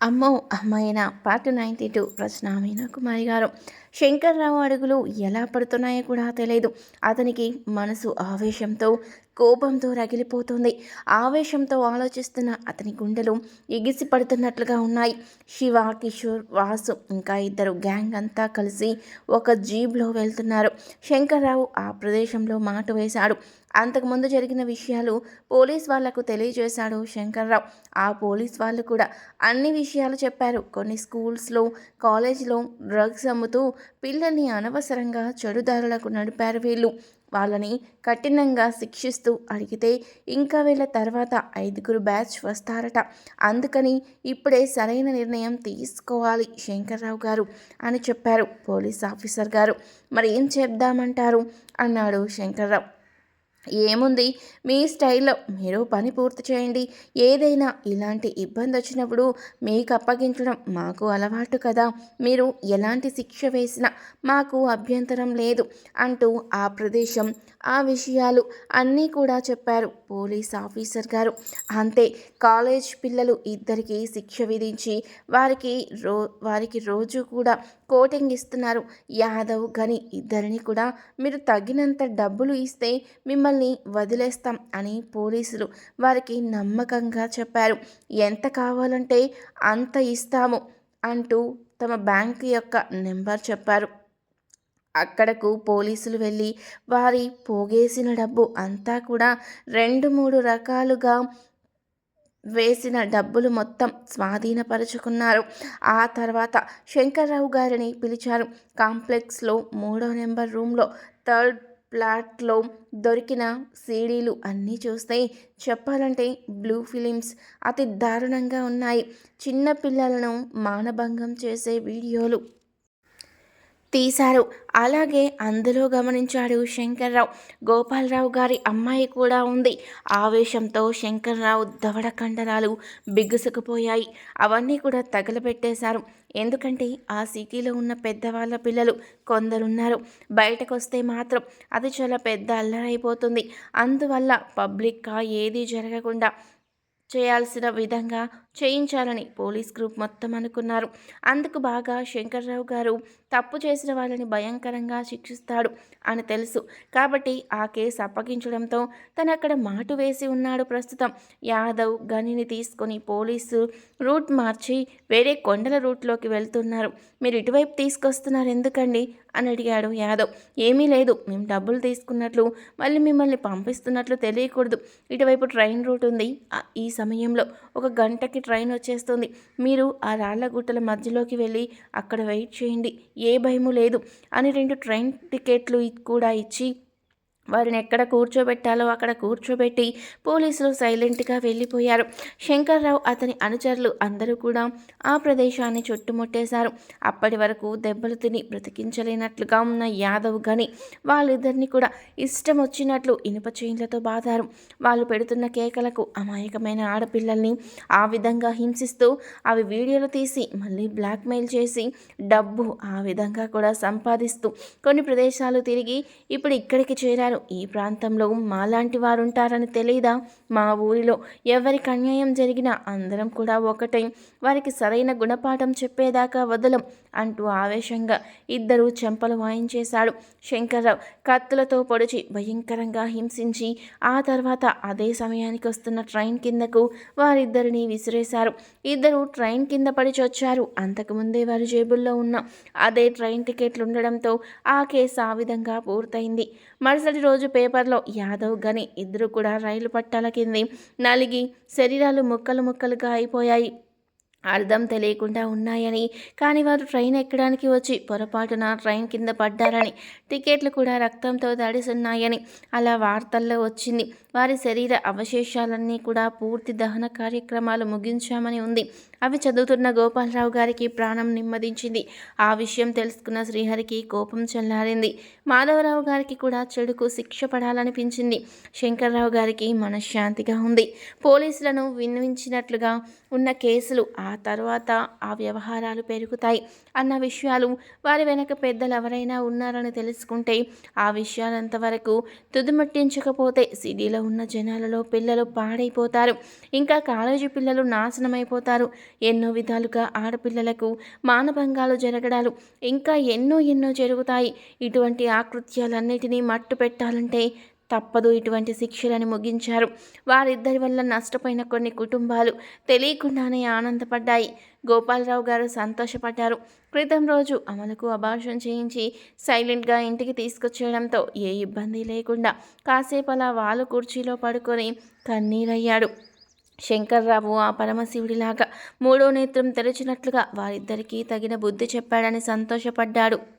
అమ్మో అమ్మాయిన? Part ninety two Rachana Meenakumari garu Shankarrao అడుగులు ఎలా పడుతున్నాయో కూడా తెలియదు అతనికి మనసు ఆవేశంతో కోపంతో రగిలిపోతుంది. ఆవేశంతో ఆలోచిస్తున్న అతని గుండెలు ఎగిసి పడుతున్నట్లుగా ఉన్నాయి. శివ కిషోర్ వాసు ఇంకా ఇద్దరు గ్యాంగ్ అంతా కలిసి ఒక జీబ్లో వెళ్తున్నారు. శంకర్రావు ఆ ప్రదేశంలో మాట వేశాడు. అంతకుముందు జరిగిన విషయాలు పోలీస్ వాళ్ళకు తెలియజేశాడు శంకర్రావు. ఆ పోలీస్ వాళ్ళు కూడా అన్ని విషయాలు చెప్పారు. కొన్ని స్కూల్స్లో కాలేజ్లో డ్రగ్స్ అమ్ముతూ పిల్లల్ని అనవసరంగా చెడుదారులకు నడిపారు వీళ్ళు. వాళ్ళని కఠినంగా శిక్షిస్తూ అడిగితే ఇంకా వీళ్ళ తర్వాత ఐదుగురు బ్యాచ్ వస్తారట. అందుకని ఇప్పుడే సరైన నిర్ణయం తీసుకోవాలి శంకర్రావు గారు అని చెప్పారు పోలీస్ ఆఫీసర్ గారు. మరి ఏం చెప్దామంటారు అన్నాడు శంకర్రావు. ఏముంది? మీ స్టైల్లో మీరు పని పూర్తి చేయండి. ఏదైనా ఇలాంటి ఇబ్బంది వచ్చినప్పుడు మీకు అప్పగించడం మాకు అలవాటు కదా. మీరు ఎలాంటి శిక్ష వేసినా మాకు అభ్యంతరం లేదు అంటూ ఆ ప్రదేశం ఆ విషయాలు అన్నీ కూడా చెప్పారు పోలీస్ ఆఫీసర్ గారు. అంతే కాలేజ్ పిల్లలు ఇద్దరికి శిక్ష విధించి వారికి రో వారికి రోజు కూడా కోటింగ్ ఇస్తున్నారు. యాదవ్ గని ఇద్దరిని కూడా మీరు తగినంత డబ్బులు ఇస్తే మిమ్మల్ని వదిలేస్తాం అని పోలీసులు వారికి నమ్మకంగా చెప్పారు. ఎంత కావాలంటే అంత ఇస్తాము అంటూ తమ బ్యాంకు యొక్క నెంబర్ చెప్పారు. అక్కడకు పోలీసులు వెళ్ళి వారి పోగేసిన డబ్బు అంతా కూడా రెండు మూడు రకాలుగా వేసిన డబ్బులు మొత్తం స్వాధీనపరుచుకున్నారు. ఆ తర్వాత శంకర్రావు గారిని పిలిచారు. కాంప్లెక్స్లో మూడో నెంబర్ రూమ్లో థర్డ్ ప్లాట్లో దొరికిన సీడీలు అన్నీ చూస్తే చెప్పాలంటే బ్లూ ఫిలిమ్స్ అతి దారుణంగా ఉన్నాయి. చిన్న పిల్లలను మానభంగం చేసే వీడియోలు. తీశారు. అలాగే అందులో గమనించాడు శంకర్రావు. గోపాలరావు గారి అమ్మాయి కూడా ఉంది. ఆవేశంతో శంకర్రావు దవడ కండరాలు బిగుసుకుపోయాయి. అవన్నీ కూడా తగలబెట్టేశారు. ఎందుకంటే ఆ సిటీలో ఉన్న పెద్దవాళ్ళ పిల్లలు కొందరున్నారు. బయటకు వస్తే మాత్రం అది చాలా పెద్ద అల్లరైపోతుంది. అందువల్ల పబ్లిక్గా ఏదీ జరగకుండా చేయాల్సిన విధంగా చేయించాలని పోలీస్ గ్రూప్ మొత్తం అనుకున్నారు. అందుకు బాగా శంకర్రావు గారు తప్పు చేసిన వాళ్ళని భయంకరంగా శిక్షిస్తాడు అని తెలుసు. కాబట్టి ఆ కేసు అప్పగించడంతో తను అక్కడ మాటు వేసి ఉన్నాడు ప్రస్తుతం. యాదవ్ గనిని తీసుకొని పోలీసు రూట్ మార్చి వేరే కొండల రూట్లోకి వెళ్తున్నారు. మీరు ఇటువైపు తీసుకొస్తున్నారు ఎందుకండి? అని అడిగాడు యాదవ్. ఏమీ లేదు. మేము డబ్బులు తీసుకున్నట్లు మళ్ళీ మిమ్మల్ని పంపిస్తున్నట్లు తెలియకూడదు. ఇటువైపు ట్రైన్ రూట్ ఉంది. ఈ సమయంలో ఒక గంటకి ట్రైన్ వచ్చేస్తుంది. మీరు ఆ రాళ్ళ గుట్టల మధ్యలోకి వెళ్ళి అక్కడ వెయిట్ చేయండి. ఏ భయము లేదు. అని రెండు ట్రైన్ టికెట్లు కూడా ఇచ్చి వారిని ఎక్కడ కూర్చోబెట్టాలో అక్కడ కూర్చోబెట్టి పోలీసులు సైలెంట్గా వెళ్ళిపోయారు. శంకర్రావు అతని అనుచరులు అందరూ కూడా ఆ ప్రదేశాన్ని చుట్టుముట్టేశారు. అప్పటి వరకు దెబ్బలు తిని బ్రతికించలేనట్లుగా ఉన్న యాదవ్ గని వాళ్ళిద్దరిని కూడా ఇష్టం వచ్చినట్లు ఇనుప చైన్లతో బాధారు వాళ్ళు పెడుతున్న కేకలకు అమాయకమైన ఆడపిల్లల్ని ఆ విధంగా హింసిస్తూ అవి వీడియోలు తీసి మళ్ళీ బ్లాక్మెయిల్ చేసి డబ్బు ఆ విధంగా కూడా సంపాదిస్తూ కొన్ని ప్రదేశాలు తిరిగి ఇప్పుడు ఇక్కడికి చేరారు. ఈ ప్రాంతంలో మాలాంటి వారు ఉంటారని తెలియదా మా ఊరిలో ఎవరికి అన్యాయం జరిగినా అందరం కూడా ఒకటై వారికి సరైన గుణపాఠం చెప్పేదాకా వదలం అంటూ ఆవేశంగా ఇద్దరు చెంపలు వాయించేశాడు శంకర్రావు కత్తులతో పొడిచి భయంకరంగా హింసించి ఆ తర్వాత అదే సమయానికి వస్తున్న ట్రైన్ కిందకు వారిద్దరిని విసిరేశారు. ఇద్దరు ట్రైన్ కింద పడి చొచ్చారు అంతకుముందే వారి జేబుల్లో ఉన్న అదే ట్రైన్ టికెట్లు ఉండడంతో ఆ కేసు ఆ విధంగా పూర్తయింది. మరుసటి రోజు పేపర్లో యాదవ్ గని ఇద్దరు కూడా రైలు పట్టాల కింది నలిగి శరీరాలు ముక్కలు ముక్కలుగా అయిపోయాయి. అర్థం తెలియకుండా ఉన్నాయని. కానీ వారు ట్రైన్ ఎక్కడానికి వచ్చి పొరపాటున ట్రైన్ కింద పడ్డారని. టికెట్లు కూడా రక్తంతో తడిసున్నాయని అలా వార్తల్లో వచ్చింది. వారి శరీర అవశేషాలన్నీ కూడా పూర్తి దహన కార్యక్రమాలు ముగించామని ఉంది. అవి చదువుతున్న గోపాలరావు గారికి ప్రాణం నెమ్మదించింది. ఆ విషయం తెలుసుకున్న శ్రీహరికి కోపం చల్లారింది. మాధవరావు గారికి కూడా చెడుకు శిక్ష పడాలనిపించింది. శంకర్రావు గారికి మనశ్శాంతిగా ఉంది. పోలీసులను విన్నవించినట్లుగా ఉన్న కేసులు ఆ తర్వాత ఆ వ్యవహారాలు పెరుగుతాయి. అన్న విషయాలు వారి వెనక పెద్దలు ఎవరైనా ఉన్నారని తెలుసుకుంటే ఆ విషయాలంతవరకు తుదిమట్టించకపోతే సిటీలో ఉన్న జనాలలో పిల్లలు పాడైపోతారు. ఇంకా కాలేజీ పిల్లలు నాశనమైపోతారు. ఎన్నో విధాలుగా ఆడపిల్లలకు మానభంగాలు జరగడాలు ఇంకా ఎన్నో ఎన్నో జరుగుతాయి. ఇటువంటి ఆకృత్యాలన్నిటినీ మట్టు పెట్టాలంటే తప్పదు ఇటువంటి శిక్షలను ముగించారు. వారిద్దరి వల్ల నష్టపోయిన కొన్ని కుటుంబాలు తెలియకుండానే ఆనందపడ్డాయి. గోపాలరావు గారు సంతోషపడ్డారు. క్రితం రోజు అమలుకు అభాషణ చేయించి సైలెంట్గా ఇంటికి తీసుకొచ్చేయడంతో ఏ ఇబ్బంది లేకుండా కాసేపు అలా వాళ్ళు కుర్చీలో పడుకొని కన్నీరయ్యాడు. శంకర్రావు ఆ పరమశివుడిలాగా మూడో నేత్రం తెరిచినట్లుగా వారిద్దరికీ తగిన బుద్ధి చెప్పాడని సంతోషపడ్డాడు.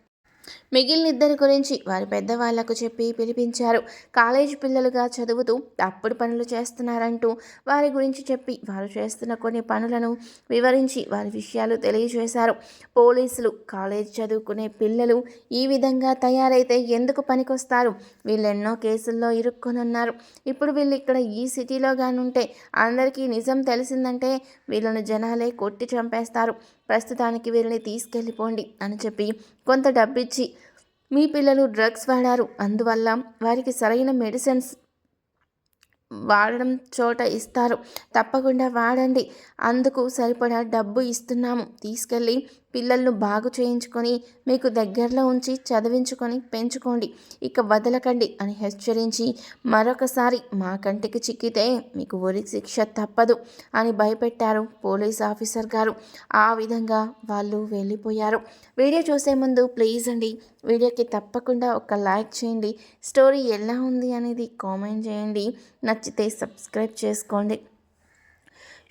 మిగిలిన ఇద్దరి గురించి వారి పెద్దవాళ్ళకు చెప్పి పిలిపించారు. కాలేజీ పిల్లలుగా చదువుతూ తప్పుడు పనులు చేస్తున్నారంటూ వారి గురించి చెప్పి వారు చేస్తున్న కొన్ని పనులను వివరించి వారి విషయాలు తెలియజేశారు. పోలీసులు కాలేజ్ చదువుకునే పిల్లలు ఈ విధంగా తయారైతే ఎందుకు పనికొస్తారు? వీళ్ళెన్నో కేసుల్లో ఇరుక్కొని ఉన్నారు ఇప్పుడు వీళ్ళు ఇక్కడ ఈ సిటీలో గానుంటే అందరికీ నిజం తెలిసిందంటే వీళ్ళను జనాలే కొట్టి చంపేస్తారు. ప్రస్తుతానికి వీరిని తీసుకెళ్ళిపోండి అని చెప్పి కొంత డబ్బిచ్చి మీ పిల్లలు డ్రగ్స్ వాడారు. అందువల్ల వారికి సరైన మెడిసిన్స్ వాడడం చోట ఇస్తారు. తప్పకుండా వాడండి. అందుకు సరిపడా డబ్బు ఇస్తున్నాము. తీసుకెళ్ళి పిల్లలను బాగు చేయించుకొని మీకు దగ్గరలో ఉంచి చదివించుకొని పెంచుకోండి. ఇక వదలకండి అని హెచ్చరించి మరొకసారి మా కంటికి చిక్కితే మీకు ఉరి శిక్ష తప్పదు అని భయపెట్టారు పోలీస్ ఆఫీసర్ గారు. ఆ విధంగా వాళ్ళు వెళ్ళిపోయారు. వీడియో చూసే ముందు ప్లీజ్ అండి వీడియోకి తప్పకుండా ఒక లైక్ చేయండి. స్టోరీ ఎలా ఉంది అనేది కామెంట్ చేయండి. నచ్చితే సబ్స్క్రైబ్ చేసుకోండి.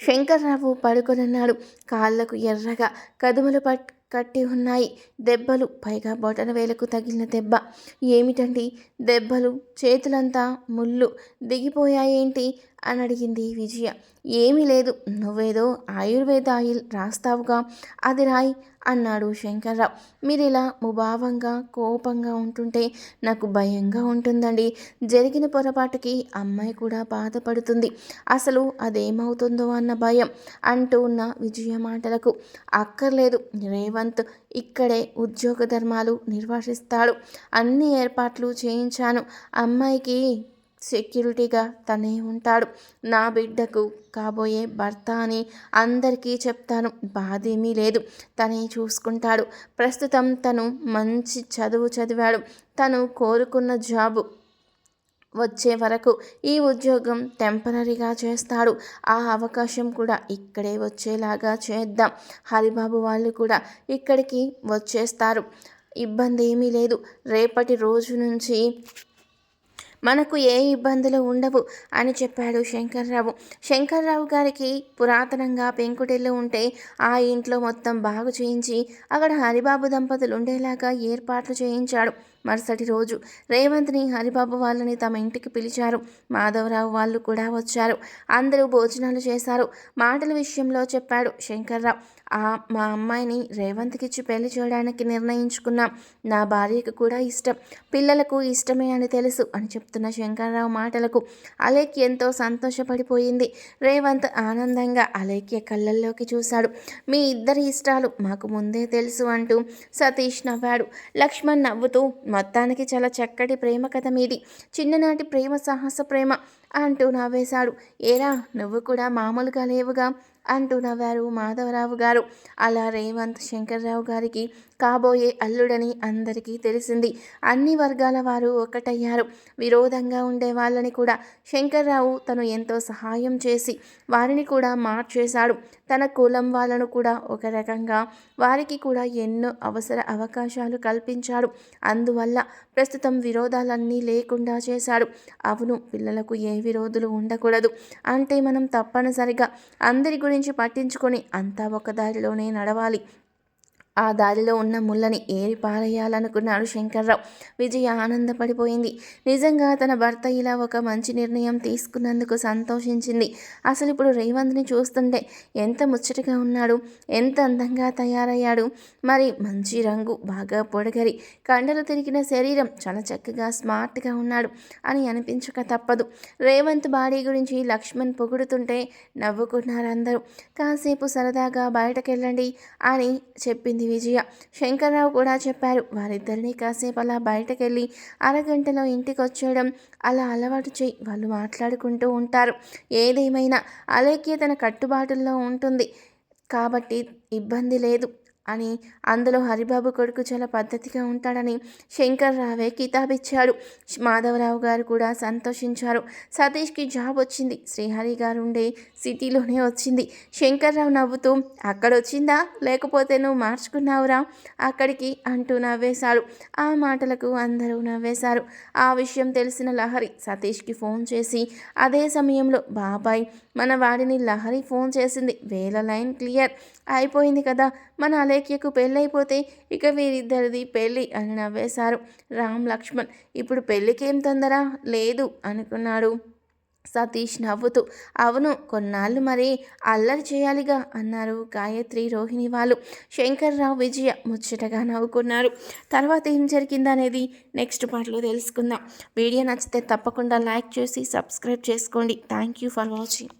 శంకర్రావు పడుకొనన్నాడు కాళ్ళకు ఎర్రగా కదుములు పట్ కట్టి ఉన్నాయి. దెబ్బలు పైగా బొటన వేలకు తగిలిన దెబ్బ. ఏమిటండి దెబ్బలు? చేతులంతా ముళ్ళు. దిగిపోయాయేంటి? అని అడిగింది విజయ. ఏమీ లేదు. నువ్వేదో ఆయుర్వేద ఆయిల్ రాస్తావుగా. అది రాయి అన్నాడు శంకర్రావు. మీరు ఇలా ముభావంగా కోపంగా ఉంటుంటే నాకు భయంగా ఉంటుందండి. జరిగిన పొరపాటుకి అమ్మాయి కూడా బాధపడుతుంది. అసలు అదేమవుతుందో అన్న భయం అంటూ ఉన్న విజయ మాటలకు అక్కర్లేదు. రేవంత్ ఇక్కడే ఉద్యోగ ధర్మాలు నిర్వహిస్తాడు. అన్ని ఏర్పాట్లు చేయించాను. అమ్మాయికి సెక్యూరిటీగా తనే ఉంటాడు. నా బిడ్డకు కాబోయే భర్త అని అందరికీ చెప్తాను. బాధేమీ లేదు. తనే చూసుకుంటాడు. ప్రస్తుతం తను మంచి చదువు చదివాడు. తను కోరుకున్న జాబు వచ్చే వరకు ఈ ఉద్యోగం టెంపరీగా చేస్తాడు. ఆ అవకాశం కూడా ఇక్కడే వచ్చేలాగా చేద్దాం. హరిబాబు వాళ్ళు కూడా ఇక్కడికి వచ్చేస్తారు. ఇబ్బంది ఏమీ లేదు. రేపటి రోజు నుంచి మనకు ఏ ఇబ్బందులు ఉండవు అని చెప్పాడు శంకర్రావు. శంకర్రావు గారికి పురాతనంగా పెంకుటిల్లు ఉంటే ఆ ఇంట్లో మొత్తం బాగు చేయించి అక్కడ హరిబాబు దంపతులు ఉండేలాగా ఏర్పాట్లు చేయించాడు. మరుసటి రోజు రేవంత్ని హరిబాబు వాళ్ళని తమ ఇంటికి పిలిచారు. మాధవరావు వాళ్ళు కూడా వచ్చారు. అందరూ భోజనాలు చేశారు. మాటల విషయంలో చెప్పాడు శంకర్రావు. ఆ మా అమ్మాయిని రేవంత్కిచ్చి పెళ్ళి చేయడానికి నిర్ణయించుకున్నాం. నా భార్యకు కూడా ఇష్టం. పిల్లలకు ఇష్టమే అని తెలుసు అని చెప్తున్న శంకర్రావు మాటలకు అలేక్ ఎంతో సంతోషపడిపోయింది. రేవంత్ ఆనందంగా అలేఖ్య కళ్ళల్లోకి చూశాడు. మీ ఇద్దరి ఇష్టాలు మాకు ముందే తెలుసు అంటూ సతీష్ నవ్వాడు. లక్ష్మణ్ నవ్వుతూ మొత్తానికి చాలా చక్కటి ప్రేమ కథ మీది. చిన్ననాటి ప్రేమ సాహస ప్రేమ అంటూ నవ్వేశాడు. ఏరా నువ్వు కూడా మామూలుగా లేవుగా. అంటూ నవ్వారు మాధవరావు గారు. అలా రేవంత్ శంకర్రావు గారికి కాబోయే అల్లుడని అందరికీ తెలిసింది. అన్ని వర్గాల వారు ఒకటయ్యారు. విరోధంగా ఉండే వాళ్ళని కూడా శంకర్రావు తను ఎంతో సహాయం చేసి వారిని కూడా మార్చేశాడు. తన కులం వాళ్ళను కూడా ఒక రకంగా వారికి కూడా ఎన్నో అవసర అవకాశాలు కల్పించాడు. అందువల్ల ప్రస్తుతం విరోధాలన్నీ లేకుండా చేశాడు. అవును పిల్లలకు ఏ విరోధులు ఉండకూడదు. అంటే మనం తప్పనిసరిగా అందరి గురించి పట్టించుకొని అంతా ఒక దారిలోనే నడవాలి. ఆ దారిలో ఉన్న ముళ్ళని ఏరి పారేయాలనుకున్నాడు శంకర్రావు. విజయ ఆనందపడిపోయింది. నిజంగా తన భర్త ఇలా ఒక మంచి నిర్ణయం తీసుకున్నందుకు సంతోషించింది. అసలు ఇప్పుడు రేవంత్ని చూస్తుంటే ఎంత ముచ్చటగా ఉన్నాడు ఎంత అందంగా తయారయ్యాడు. మరి మంచి రంగు బాగా పొడగరి కండలు తిరిగిన శరీరం చాలా చక్కగా స్మార్ట్గా ఉన్నాడు అని అనిపించక తప్పదు. రేవంత్ బాడీ గురించి లక్ష్మణ్ పొగుడుతుంటే నవ్వుకున్నారు అందరూ కాసేపు సరదాగా బయటకెళ్ళండి అని చెప్పింది విజయ. శంకర్రావు కూడా చెప్పారు వారిద్దరినీ కాసేపు అలా బయటకెళ్ళి అరగంటలో ఇంటికి వచ్చేయడం అలా అలవాటు చేయి. వాళ్ళు మాట్లాడుకుంటూ ఉంటారు. ఏదేమైనా అలేఖ్య తన కట్టుబాటుల్లో ఉంటుంది. కాబట్టి ఇబ్బంది లేదు. అని అందులో హరిబాబు కొడుకు చాలా పద్ధతిగా ఉంటాడని శంకర్రావే కితాబిచ్చాడు. మాధవరావు గారు కూడా సంతోషించారు. సతీష్కి జాబ్ వచ్చింది. శ్రీహరి గారు ఉండే సిటీలోనే వచ్చింది. శంకర్రావు నవ్వుతూ అక్కడ వచ్చిందా? లేకపోతే నువ్వు మార్చుకున్నావురా? అక్కడికి అంటూ నవ్వేశాడు. ఆ మాటలకు అందరూ నవ్వేశారు. ఆ విషయం తెలిసిన లహరి సతీష్కి ఫోన్ చేసి అదే సమయంలో బాబాయ్ మన వాడిని లహరి ఫోన్ చేసింది. వేల లైన్ క్లియర్ అయిపోయింది కదా? మన అలేఖ్యకు పెళ్ళైపోతే ఇక వీరిద్దరిది పెళ్ళి అని నవ్వేశారు రామ్ లక్ష్మణ్. ఇప్పుడు పెళ్ళికేం తొందర? లేదు అనుకున్నాడు సతీష్ నవ్వుతూ. అవును కొన్నాళ్ళు మరి అల్లరి చేయాలిగా అన్నారు గాయత్రి రోహిణి వాళ్ళు. శంకర్రావు విజయ ముచ్చటగా నవ్వుకున్నారు. తర్వాత ఏం జరిగిందనేది నెక్స్ట్ పార్ట్లో తెలుసుకుందాం. వీడియో నచ్చితే తప్పకుండా లైక్ చేసి సబ్స్క్రైబ్ చేసుకోండి. Thank you for watching.